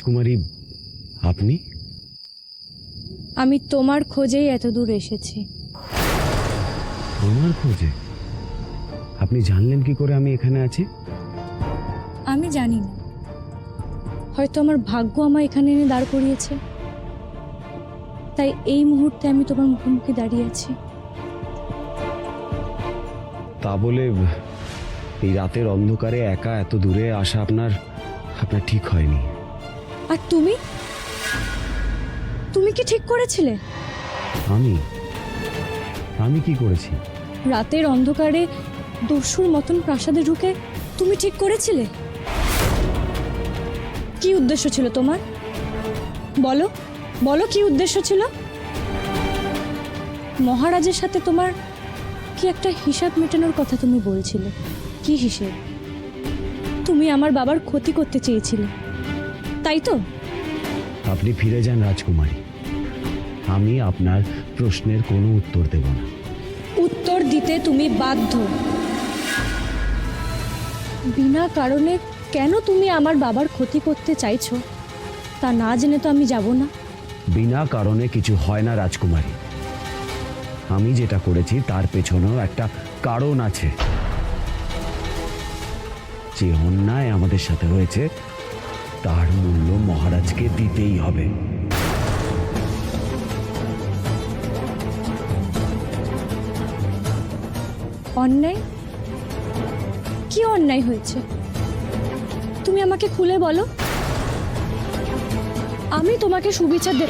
রাজকুমারী আপনি? আমি তোমার খোঁজেই এত দূর এসেছি। আমার খোঁজে? আপনি জানলেন কি করে আমি এখানে আছি? আমি জানি না। হয়তো আমার ভাগ্য আমায় এখানে এনে দাঁড় করিয়েছে। তাই এই মুহূর্তে আমি তোমার মুখোমুখি দাঁড়িয়ে আছি। তা বলে এই রাতের অন্ধকারে একা এত দূরে আসা আপনার আপনার ঠিক হয়নি। আর তুমি? তুমি কি ঠিক করেছিলে? আমি? আমি কি করেছি? রাতের অন্ধকারে দস্যুর মতন প্রাসাদে ঢুকে তুমি ঠিক করেছিলে? কি উদ্দেশ্য ছিল তোমার? বলো বলো কি উদ্দেশ্য ছিল? মহারাজের সাথে তোমার কি একটা হিসাব মেটানোর কথা তুমি বলছিলে? কি হিসেব? তুমি আমার বাবার ক্ষতি করতে চেয়েছিলে। তাই তো? আপনি ফিরে যান রাজকুমারী। আমি আপনার প্রশ্নের কোনো উত্তর দেব না। উত্তর দিতে তুমি বাধ্য। বিনা কারণে কেন তুমি আমার বাবার ক্ষতি করতে চাইছো? তা না জেনে তো আমি যাব না। বিনা কারণে কিছু হয় না রাজকুমারী। আমি যেটা করেছি তার পেছনেও একটা কারণ আছে। যে অন্যায় আমাদের সাথে হয়েছে তার মূল্য মহারাজকে দিতেই হবে। অন্যায়? কি অন্যায় হয়েছে? তুমি আমাকে খুলে বলো। আমি তোমাকে সুবিচার দে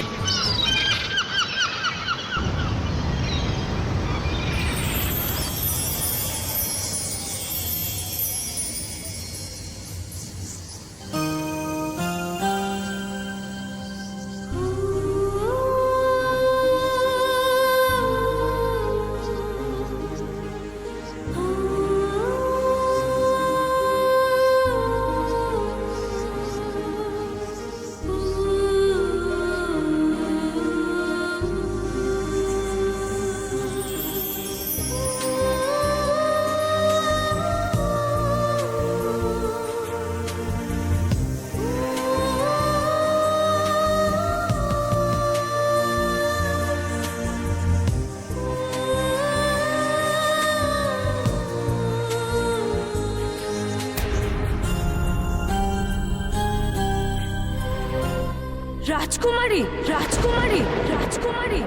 রাজকুমারী রাজকুমারী রাজকুমারী।